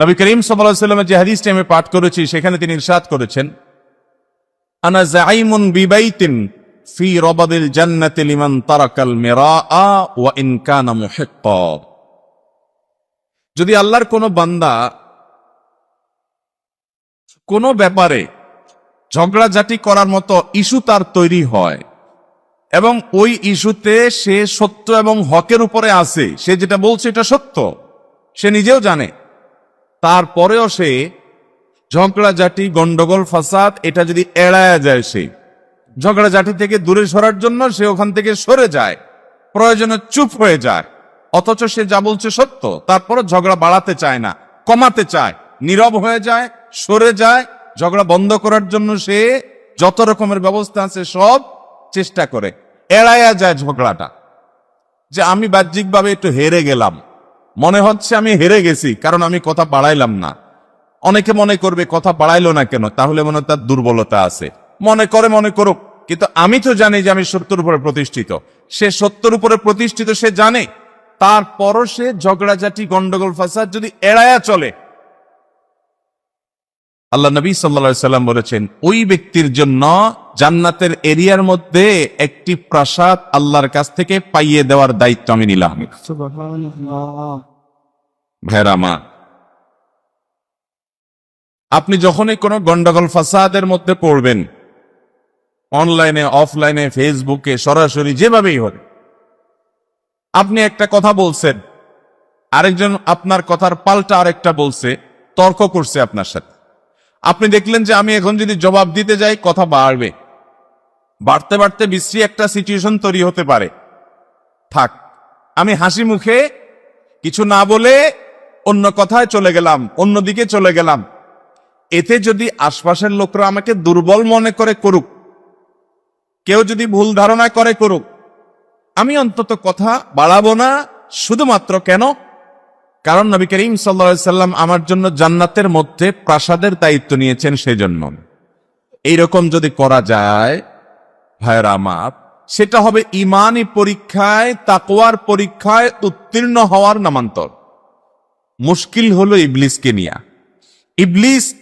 নবী করিম সাল্লামের যে হাদিসটি আমি পাঠ করেছি, সেখানে তিনি ইরশাদ করেছেন, আনা জাইমুন বিবাইতিন ফি রবাদিল জান্নাতি লিমান তারাকাল মিরাআ ওয়া ইন কানা যদি আল্লাহর কোন বান্দা কোন ব্যাপারে ঝগড়াঝাটি করার মতো ইস্যু তার তৈরি হয় এবং ওই ইস্যুতে সে সত্য এবং হকের উপরে আছে, সে যেটা বলছে এটা সত্য, সে নিজেও জানে। তারপরেও সে ঝগড়াঝাটি গন্ডগোল, ফাসাদ, এটা যদি এড়ায়া যায় সে। ঝগড়াঝাটি থেকে দূরে সরার জন্য সে ওখান থেকে সরে যায়, প্রয়োজনে চুপ হয়ে যায়। অথচ সে যা বলছে সত্য তারপরে ঝগড়া বাড়াতে চায় না, কমাতে চায়, নীরব হয়ে যায়, সরে যায়। ঝগড়া বন্ধ করার জন্য সে যত রকমের ব্যবস্থা আছে সব চেষ্টা করে এড়াইয়া যায় ঝগড়াটা। যে আমি বাহ্যিকভাবে একটু হেরে গেলাম। মনে হচ্ছে আমি হেরে গেছি, কারণ আমি কথা বাড়াইলাম না। অনেকে মনে করবে, কথা বাড়াইলো না কেন? তাহলে মনে তার দুর্বলতা আছে। মনে করে, মনে করুক। কিন্তু আমি তো জানি যে আমি সত্যের উপরে প্রতিষ্ঠিত। সে সত্যের উপরে প্রতিষ্ঠিত সে জানে। তারপরও সে ঝগড়াঝাটি, গন্ডগোল, ফাসাদ যদি এড়ায়া চলে। আল্লাহ নবী সাল্লা সাল্লাম বলেছেন, ওই ব্যক্তির জন্য জান্নাতের এরিয়ার মধ্যে একটি প্রাসাদ আল্লাহর কাছ থেকে পাইয়ে দেওয়ার দায়িত্ব আমি নিলাম। ভেরামা আপনি যখনই কোনো গন্ডগোল ফাসাদের মধ্যে পড়বেন অনলাইনে অফলাইনে ফেসবুকে সরাসরি যেভাবেই হোক আপনি একটা কথা বলছেন আরেকজন আপনার কথার পাল্টা আরেকটা বলছে তর্ক করছে আপনার সাথে। আপনি দেখলেন যে আমি এখন যদি জবাব দিতে যাই কথা বাড়বে। বাড়তে বাড়তে বিশ্রী একটা সিচুয়েশন তৈরি হতে পারে। থাক, আমি হাসি মুখে কিছু না বলে অন্য কথায় চলে গেলাম অন্যদিকে চলে গেলাম। এতে যদি আশপাশের লোকরা আমাকে দুর্বল মনে করে করুক, কেউ যদি ভুল ধারণা করে করুক, আমি অন্তত কথা বাড়াবো না, শুধুমাত্র কেন? কারণ নবী করিম সাল্লা সাল্লাম আমার জন্য জান্নাতের মধ্যে প্রাসাদের দায়িত্ব নিয়েছেন সেজন্য। এইরকম যদি করা যায় আমার, সেটা হবে ইমানি পরীক্ষায়, তাকওয়ার পরীক্ষায় উত্তীর্ণ হওয়ার নামান্তর। মুশকিল হলো ইবলিসকে নিয়া। ইবলিস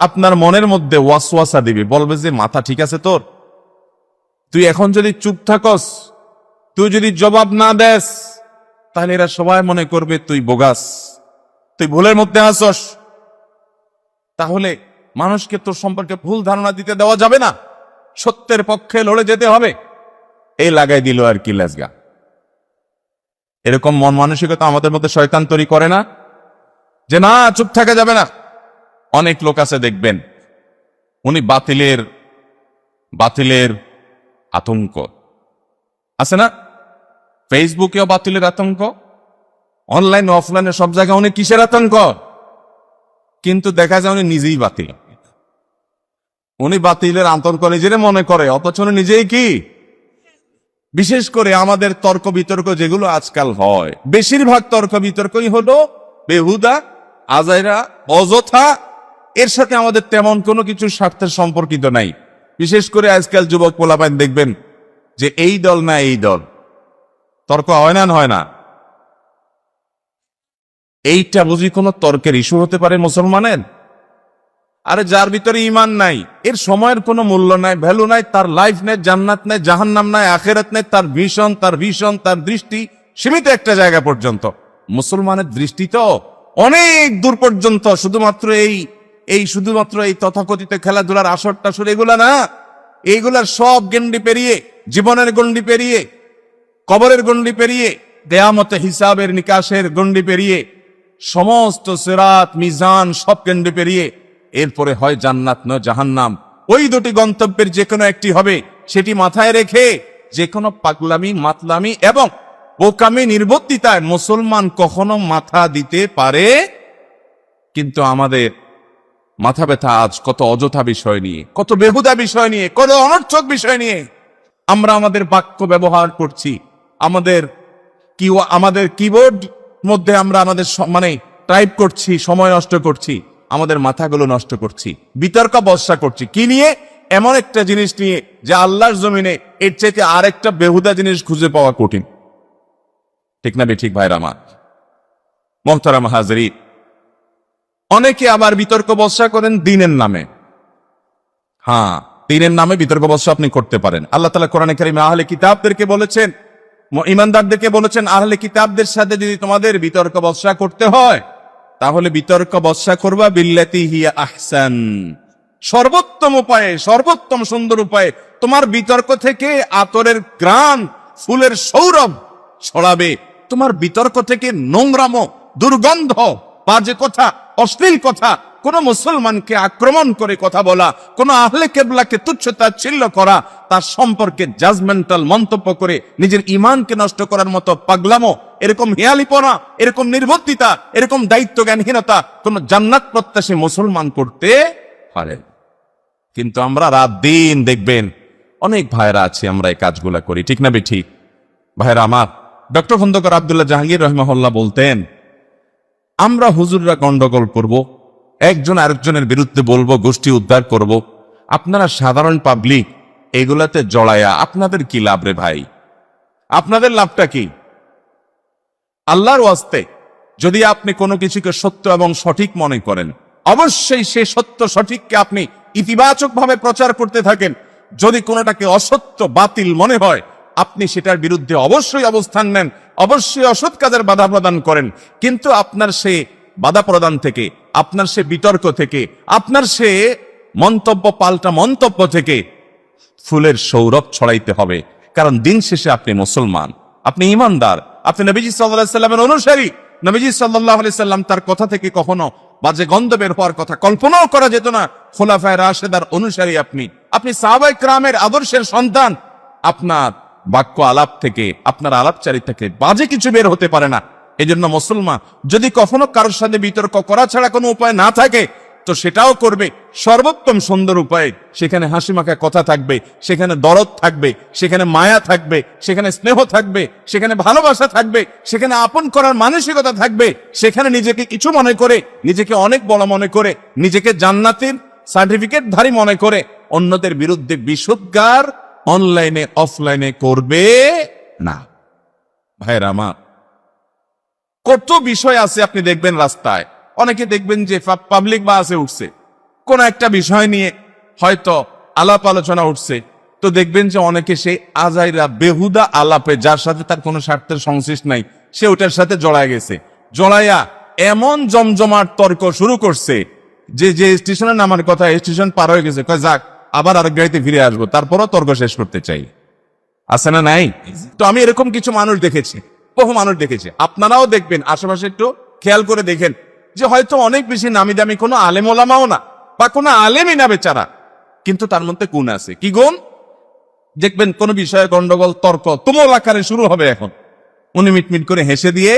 আপনার মনের মধ্যে ওয়াসওয়াসা দিবে, বলবে যে, মাথা ঠিক আছে তোর? তুই এখন যদি চুপ থাকস, তুই যদি জবাব না দেস, তাহলে এরা সবাই মনে করবে তুই বোগাস। তুই ভুলের মধ্যে আসস। তাহলে মানুষকে তোর সম্পর্কে ভুল ধারণা দিতে দেওয়া যাবে না? সত্যের পক্ষে লড়ে যেতে হবে। এই লাগাই দিল আর কি লেজগা। এরকম মন মানসিকতা আমাদের মধ্যে শয়তান তৈরি করে না, যে না, চুপ থাকা যাবে না। অনেক লোক আছে, দেখবেন, উনি বাতিলের বাতিলের আতঙ্ক। আছে না? ফেসবুকেও বাতিলের আতঙ্ক, অনলাইন, অফলাইনে সব জায়গায় উনি কিসের আতঙ্ক? কিন্তু দেখা যায় উনি নিজেই বাতিল। উনি বাতিলের আতঙ্ক নিজেরে মনে করে, অথচ উনি নিজেই কি? বিশেষ করে আমাদের তর্ক বিতর্ক যেগুলো আজকাল হয়। বেশিরভাগ তর্ক বিতর্কই হলো বেহুদা, আজাইরা, অযথা, এর সাথে আমাদের তেমন কোনো কিছু স্বার্থের সম্পর্কিত নাই। বিশেষ করে আজকাল যুবক পোলাপাইন দেখবেন যে এই দল না এই দল। তর্ক হয় না হয় না। এইটা বুঝি কোনো তর্কের ইস্যু হতে পারে মুসলমানের? আরে যার ভিতরে ইমান নাই, এর সময়ের কোনো মূল্য নাই ভ্যালু নাই, তার লাইফ নেই, জান্নাত নেই, জাহান্নাম নাই, আখেরাত নেই, তার ভীষণ তার ভীষণ তার দৃষ্টি সীমিত একটা জায়গা পর্যন্ত। মুসলমানের দৃষ্টি তো অনেক দূর পর্যন্ত, শুধুমাত্র এই এই শুধুমাত্র এই তথাকথিত খেলাধুলার আসর টাসর এগুলা না, এইগুলার সব গন্ডি পেরিয়ে, জীবনের গন্ডি পেরিয়ে, কবরের গন্ডি পেরিয়ে, দেয়ামতে হিসাবের নিকাশের গন্ডি পেরিয়ে, সমস্ত সেরাত, মিজান সব গন্ডি পেরিয়ে এরপরে হয় জান্নাত, নয় জাহান্নাম। ওই দুটি গন্তব্যের যে কোনো একটি হবে, সেটি মাথায় রেখে যে কোনো পাগলামি, মাতলামি এবং বোকামি নির্বত্তিতায় মুসলমান কখনো মাথা দিতে পারে। কিন্তু আমাদের মাথা ব্যথা আজ কত অযথা বিষয় নিয়ে, কত বেহুদা বিষয় নিয়ে, কত অনর্থক বিষয় নিয়ে আমরা আমাদের বাক্য ব্যবহার করছি। আমাদের কি আমাদের কিবোর্ড মধ্যে আমরা আমাদের মানে টাইপ করছি, সময় নষ্ট করছি। আমাদের মাথাগুলো নষ্ট করছি, বিতর্ক বর্ষা করছি। কি নিয়ে? এমন একটা জিনিস নিয়ে যে আল্লাহর জমিনে এর চাইতে আরেকটা বেহুদা জিনিস খুঁজে পাওয়া কঠিন। ঠিক না ঠিক ভাইরা আমার? মোহতারাম হাজরি, অনেকে আবার বিতর্ক বর্ষা করেন দিনের নামে। হ্যাঁ দিনের নামে বিতর্ক বর্ষা আপনি করতে পারেন। আল্লাহ তালা কোরআনে কারিমে আহলে কিতাবদেরকে বলেছেন ইমানদারদেরকে বলেছেন, আহলে কিতাবদের সাথে যদি তোমাদের বিতর্ক বর্ষা করতে হয় তাহলে বিতর্ক বর্ষা করবা, বিল্লাতি হিয়া আহসান। সর্বোত্তম উপায়ে, সর্বোত্তম সুন্দর উপায়ে তোমার বিতর্ক থেকে আতরের গ্রাম ফুলের সৌরভ ছড়াবে। তোমার বিতর্ক থেকে নোংরাম, দুর্গন্ধ, বাজে কথা, অশ্লীল কথা, কোন মুসলমানকে আক্রমণ করে কথা বলা, কোন আহলে কেবলাকে তুচ্ছতা ছিল্ল করা, তার সম্পর্কে জাজমেন্টাল মন্তব্য করে নিজের ইমানকে নষ্ট করার মতো পাগলামো এরকম হেয়ালিপনা, এরকম নির্বত্তিতা এরকম দায়িত্ব জ্ঞানহীনতা কোন জান্নাত প্রত্যাশী মুসলমান করতে পারে কিন্তু আমরা রাত দিন দেখবেন অনেক ভাইরা আছে, আমরা এই কাজগুলা করি। ঠিক না বে ঠিক ভাইরা আমার, ডক্টর খন্দকার আবদুল্লাহ জাহাঙ্গীর রহমাহুল্লাহ বলতেন, আমরা হুজুররা গন্ডগোল করব, একজন আরেকজনের বিরুদ্ধে বলব, গোষ্ঠী উদ্ধার করব। আপনারা সাধারণ পাবলিক এগুলাতে জড়ায়া, আপনাদের কি লাভ রে ভাই? আপনাদের লাভটা কি? আল্লাহর ওয়াস্তে যদি আপনি কোনো কিছুকে সত্য এবং সঠিক মনে করেন, অবশ্যই সে সত্য সঠিককে আপনি ইতিবাচক ভাবে প্রচার করতে থাকেন। যদি কোনোটাকে অসত্য, বাতিল মনে হয়, আপনি সেটার বিরুদ্ধে অবশ্যই অবস্থান নেন, অবশ্যই অসৎ কাজের বাধা প্রদান করেন। কিন্তু আপনার সে বাধা প্রদান থেকে, আপনার সে বিতর্ক থেকে, আপনার সে মন্তব্য পাল্টা মন্তব্য থেকে ফুলের সৌরভ ছড়াইতে হবে। কারণ দিন শেষে আপনি মুসলমান, আপনি ইমানদার আপনি নবীজি সাল্লাহ সাল্লামের অনুসারী। নবীজি সাল্লাহ আলি সাল্লাম তার কথা থেকে কখনো বাজে গন্ধ বের হওয়ার কথা কল্পনাও করা যেত না। খোলাফায় রাশেদার অনুসারী আপনি। আপনি সাহাবাই ক্রামের আদর্শের সন্তান। আপনার বাক্য আলাপ থেকে, আপনার আলাপচারি থেকে বাজে কিছু বের হতে পারে না। এই জন্য মুসলমান, যদি কখনো কারোর সাথে বিতর্ক করা ছাড়া কোনো উপায় না থাকে তো সেটাও করবে। সর্বোত্তম সুন্দর উপায়ে, সেখানে হাসি মাখা কথা থাকবে, সেখানে দরদ থাকবে, সেখানে মায়া থাকবে, সেখানে স্নেহ থাকবে, সেখানে ভালোবাসা থাকবে, সেখানে আপন করার মানসিকতা থাকবে, সেখানে নিজেকে কিছু মনে করে, নিজেকে অনেক বড় মনে করে, নিজেকে জান্নাতের সার্টিফিকেট ধারী মনে করে, অন্যদের বিরুদ্ধে বিশুদ্ধার অনলাইনে অফলাইনে করবে না। ভাইরা আমার, কত বিষয় আছে আপনি দেখবেন রাস্তায়। অনেকে দেখবেন যে পাবলিক বাসে উঠছে। কোন একটা বিষয় নিয়ে হয়তো আলাপ আলোচনা উঠছে। তো দেখবেন যে অনেকে সেই আজাইরা বেহুদা আলাপে যার সাথে তার কোনো স্বার্থের সংশ্লিষ্ট নাই, সে ওটার সাথে জড়ায় গেছে। জড়াইয়া এমন জমজমাট তর্ক শুরু করছে যে যে স্টেশনে নামার কথা স্টেশন পার হয়ে গেছে, কয় যাক, আবার আরেক গাড়িতে ফিরে আসব, তারপরও তর্ক শেষ করতে চাই। আছে না নাই? তো আমি এরকম কিছু মানুষ দেখেছি, বহু মানুষ দেখেছি। আপনারাও দেখবেন, আশেপাশে একটু খেয়াল করে দেখেন যে হয়তো অনেক বেশি নামি দামি কোনো আলেম ওলামাও না, বা কোনো আলেমই না বেচারা। কিন্তু তার মধ্যে গুণ আছে। কি গুণ? দেখবেন কোন বিষয়ে গন্ডগোল, তর্ক তুমুল আকারে শুরু হবে এখন। উনি মিটমিট করে হেসে দিয়ে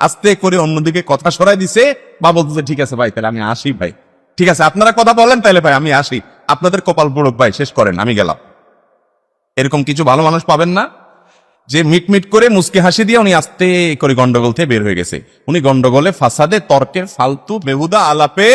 আস্তে করে অন্যদিকে কথা সরাই দিছে, বা বলতেছে, ঠিক আছে ভাই, তাহলে আমি আসি ভাই। ঠিক আছে, আপনারা কথা বলেন তাহলে ভাই, আমি আসি। আপনাদের কপাল পড়ুক ভাই, শেষ করেন, আমি গেলাম। এরকম কিছু ভালো মানুষ পাবেন না। যে মিটমিট করে মুসকে হাসি দিয়ে উনি আস্তে করে গন্ডগোল থেকে বের হয়ে গেছে। উনি গন্ডগোলে ফাসাদে তর্কের ফালতু বেহুদা আলাপে